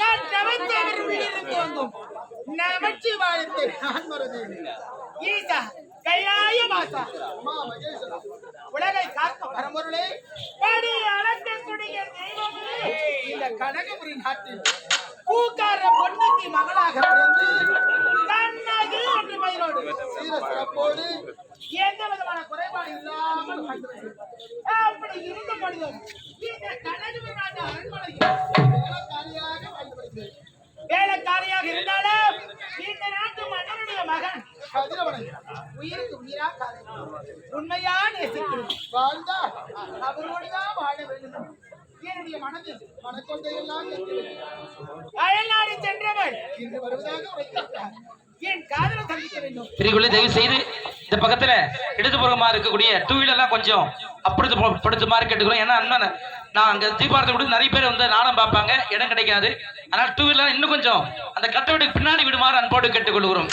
நான் தவத்தவர் உள்ளிருந்து நமச்சிவாயத்தை நான் மறந்தேன் ஈசா கையாய மாசா உலகை காக்க பரம்பொருளே படி அளக்கக்கூடிய தெய்வமே இந்த கனகபுரி நாட்டில் பூக்கார பொண்ணுக்கு மகளாக பிறந்து கண்ணகி என்று மயிலோடு சீர சிறப்போடு அப்படி இருந்த பொழுதும் இந்த கனகபுரி நாட்டு அரண்மனையில் வேலைக்காரியாக வாழ்ந்து வேலைக்காரியாக இருந்தாலும் இந்த நாட்டு மன்னனுடைய மகன் உயிருக்கு உயிரா காதலிக்கிறேன். உண்மையா நேசிக்கிறேன் வாழ்ந்தா அவரோடுதான் வாழ வேண்டும். என்னுடைய மனதில் மனக்கொண்டையெல்லாம் அயல்நாடு சென்றவள். இன்று வருவதாக உரைத்திருக்கிறார் என் தயவு செய்து இந்த பக்கத்துல இடதுபுறமா இருக்கக்கூடிய டூ வீலர்லாம் கொஞ்சம் அப்படி மாதிரி கேட்டுக்கிறோம் ஏன்னா அண்ணன் நான் அங்க தீபாரத்தை கூட நிறைய பேர் வந்து நாடம் பார்ப்பாங்க. இடம் கிடைக்காது. அதனால டூ வீலர் இன்னும் கொஞ்சம் அந்த கட்ட வீட்டுக்கு பின்னாடி விடுமாறு அன்போடு கேட்டுக்கொள்கிறோம்.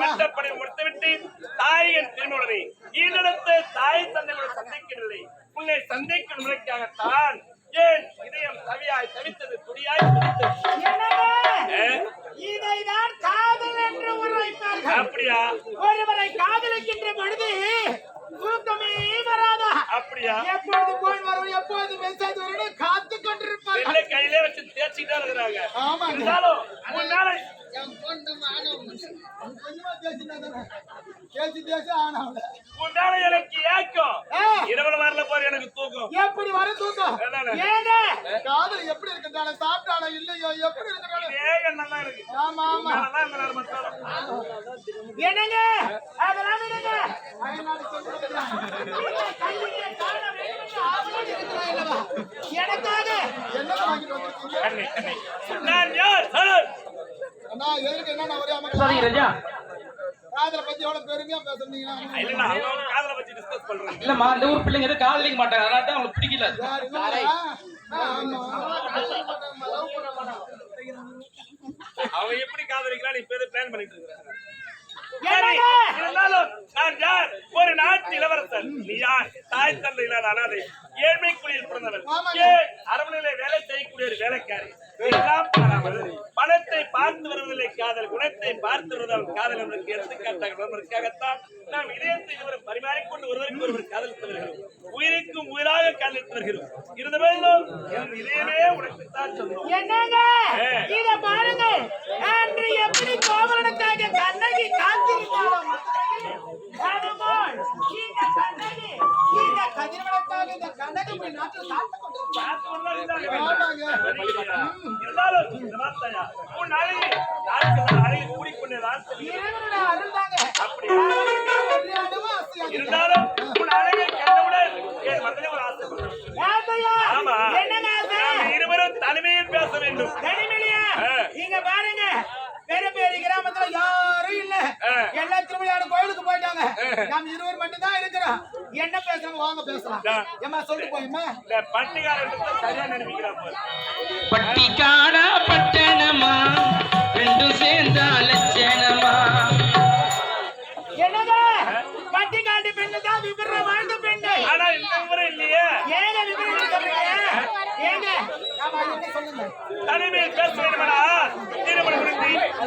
பட்டப்படை முடித்துவிட்டு தாயகன் திருமணனை தாய் தந்தையோட சந்திக்கவில்லை உன்னை சந்திக்கும் முறைக்காகத்தான் ஏன் இதயம் தவியாய் தவித்தது துடியாய் இதைதான் காதல் என்று உரைப்பார்கள் அப்படியா? ஒருவரை காதலிக்கின்ற பொழுது தூக்கமே வராதா? அப்படியா? எப்பொழுது போன் வரும் எப்பொழுது மெசேஜ் வரும் காத்து கொண்டிருப்பார்கள். வெள்ளை கையிலே வச்சு தேய்ச்சிட்டே இருக்கிறாங்க. ஆமாங்க. இருந்தாலும் முன்னால எனக்கு ஏக்கம். இரவு வரல போற எனக்கு தூக்கம். எப்படி வர தூக்கம். ஏங்க காதல் எப்படி இருக்கிறதால சாப்பிட்டால இல்லையோ? எப்படி இதே எண்ணம் தான் எனக்கு ஆமா ஆமா. அதனாலதான் இந்த நேரம் மத்தாலும். என்னங்க? அதெல்லாம் அல்லவா? எனக்காக என்ன வாங்கிட்டு வந்திருக்கீங்க கண்ணே, கண்ணே. நான் யார்? அண்ணா எதுக்கு என்ன ஒரே சரிங்க ராஜா. காதலை பத்தி எவ்வளவு பெருமையா பேசுறீங்கன்னா காதலை பத்தி discuss பண்றாங்க. இல்லம்மா இந்த ஊர் பிள்ளைங்க எதுவும் காதலிக்க மாட்டாங்க. அதனால தான் அவங்களுக்கு பிடிக்கல. அவன் எப்படி காதலிக்கிறான்னு இப்ப எதுவும் plan பண்ணிட்டு நான் யார்? ஒரு நாட்டு இளவரசன். நீ யார்? தாய் தந்தை இல்லாத அனாதை. ஏழ்மை குடியில் பிறந்தவன் அரண்மனையிலே வேலை செய்யக்கூடிய ஒரு வேலைக்காரி. இதெல்லாம் பாராமல் பணத்தை பார்த்து வருவதில்லை காதல். குணத்தை பார்த்து வருவதால் காதல் என்பதற்கு எடுத்துக்காட்டாக வருவதற்காகத்தான் நாம் இதயத்தை இருவரும் பரிமாறிக்கொண்டு ஒருவருக்கு ஒருவர் காதலித்து வருகிறோம் உயிருக்கும் உயிராக காதலித்து வருகிறோம் இருந்த போதிலும் என் இதயமே உனக்கு தான் சொந்தம். என்னங்க? இதை பாருங்க. அன்று எப்படி கோவலனுக்காக கண்ணகி காத்திருந்தாலும் இந்த கண்ணகி இந்த கதிரவனுக்காக இந்த கண்ணகி இப்படி நாட்டில் காத்து கொண்டிருக்கிறார். பார்த்து வந்தால் இதாக ஆமாங்க. வேண்டும். இருந்தாலும் உன் இருந்தாலும் அழகை கண்டவுடன் என் மனதிலே ஒரு ஆசை ஆமா இருவரும் தனிமையில் பேச வேண்டும் தனிமையிலையா? இங்க பாருங்க பெரிய கிராமத்துல யாரும் இல்ல எல்லா திருவிழா கோயிலுக்கு போயிட்டாங்க நாம் இருவர் மட்டும் தான் இருக்கிறோம் என்ன பேசுறாங்க வாங்க பேசலாம். ஏமா சொல்லிட்டு போயுமா இந்த பட்டிகாரன் சரியா நினைக்கிறான் பாரு. பட்டிக்காடா பட்டணமா? ரெண்டும் சேர்ந்தா லட்சணமா? என்னங்க பட்டி காட்டு பெண்ணு தான் விபர வாழ்ந்த பெண்ணு. ஆனா இந்த முறை இல்லையே. ஏங்க விபரம் ஏங்க? சொல்லுங்க? தனிமையில் பேச வேண்டுமடா? திருமணம்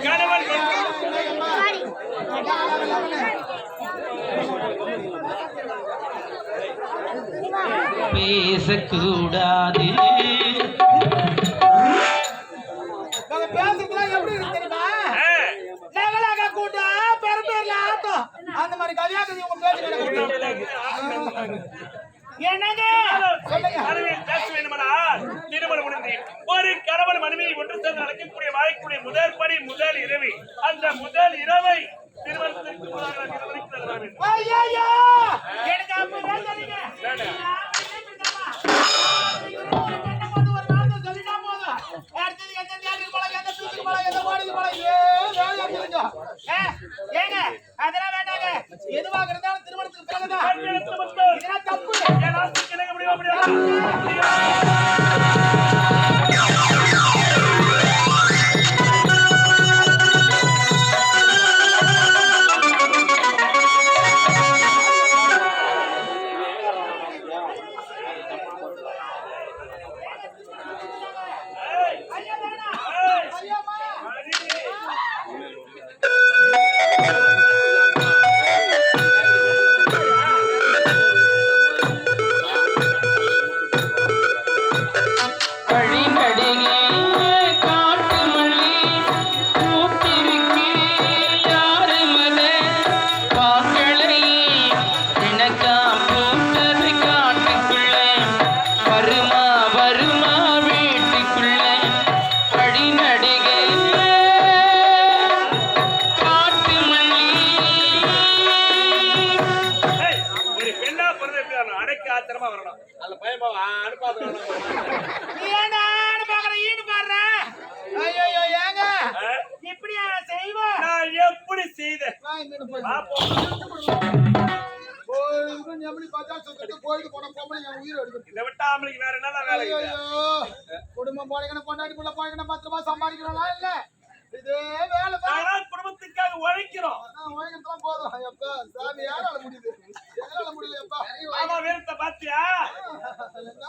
கணவன் ஆட்டம் அந்த மாதிரி கல்யாணம் உங்க பேச்சு. என்னங்க? திருமணம் முடிந்து ஒரு கணவன் மனைவியை ஒன்று சேர்ந்து நடக்கக்கூடிய வாழக்கூடிய முதல் படி முதல் இரவு. அந்த முதல் இரவை திருமணத்திற்கு! எனக்கு ஏங்க, அதெல்லாம் வேண்டாங்க. எதுவாக இருந்தாலும் திருமணத்துக்கு பிறகுதான். இதெல்லாம் தப்பு. ஆசைக்கு இணங்க முடியுமா முடியாதா? இதை விட்டா ஆம்பளைக்கு வேற என்ன வேலை இருக்குது? ஐயோ. குடும்பம் போனீங்கன்னு பொண்டாட்டி புள்ள போனீங்கன்னு பத்து ரூபாய் சம்பாதிக்கிறோம்லாம் இல்ல? இதே வேலை குடும்பத்துக்காக உழைக்கிறோம். உழைக்கிறதுலாம் போதும். எப்பா சாமி யாரால முடியுது? எங்களால முடியலையப்பா? மாமா வீரத்தை பாத்தியா?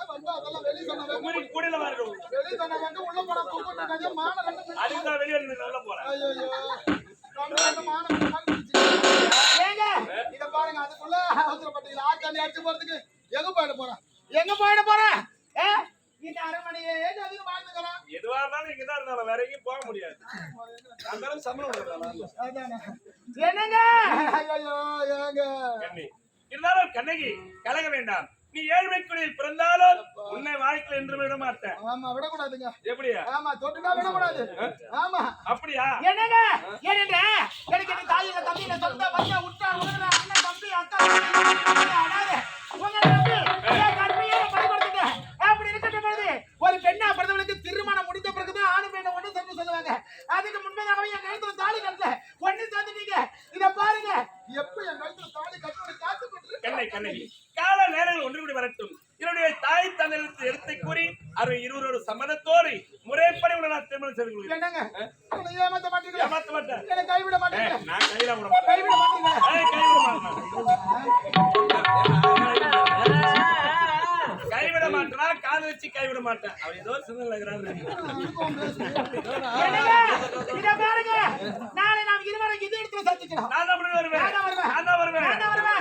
வந்து கூடையில வரணும் வெளிய சொன்ன வெங்க உள்ள போன கூப்பிட்டு மான அதுக்கு வெளியே உள்ள போறேன். ஐயோ. ஏங்க இத பாருங்க அதுக்குள்ள அவசரப்பட்டீங்க ஆட்டு தண்ணி அடிச்சு போறதுக்கு. எங்க போயிட போறேன் எங்க போயிட போற? இந்த அரண்மனையே அதிகம் வாழ்ந்துக்கிறோம். எதுவா இருந்தாலும் இங்கதான் இருந்தாலும் வேற எங்கேயும் போக முடியாது. அந்த அளவுக்கு சம்பளம் என்னங்க? ஐயோ ஏங்க? இருந்தாலும் கண்ணகி கலக வேண்டாம். நீ ஏழ்மைக்குடியில் பிறந்தாலும் உன்னை வாழ்க்கையில் என்று விட மாட்டேன். ஆமா விடக்கூடாதுங்க. எப்படியா? ஆமா தொட்டுனா விடக்கூடாது. ஆமா. அப்படியா? என்னங்க? ஏனென்ற எனக்கு தாயில தம்பி இந்த சொந்த பையன் உற்றார் உறவினர் அண்ணன் தம்பி அக்கா தம்பி, கட்சி கைவிட மாட்டேன் அவர் நாளை நாம் இருவரும் இது இடத்துல சந்திக்கலாம். நான் வருவேன். வருவேன். நான் வருவேன். நான் தான்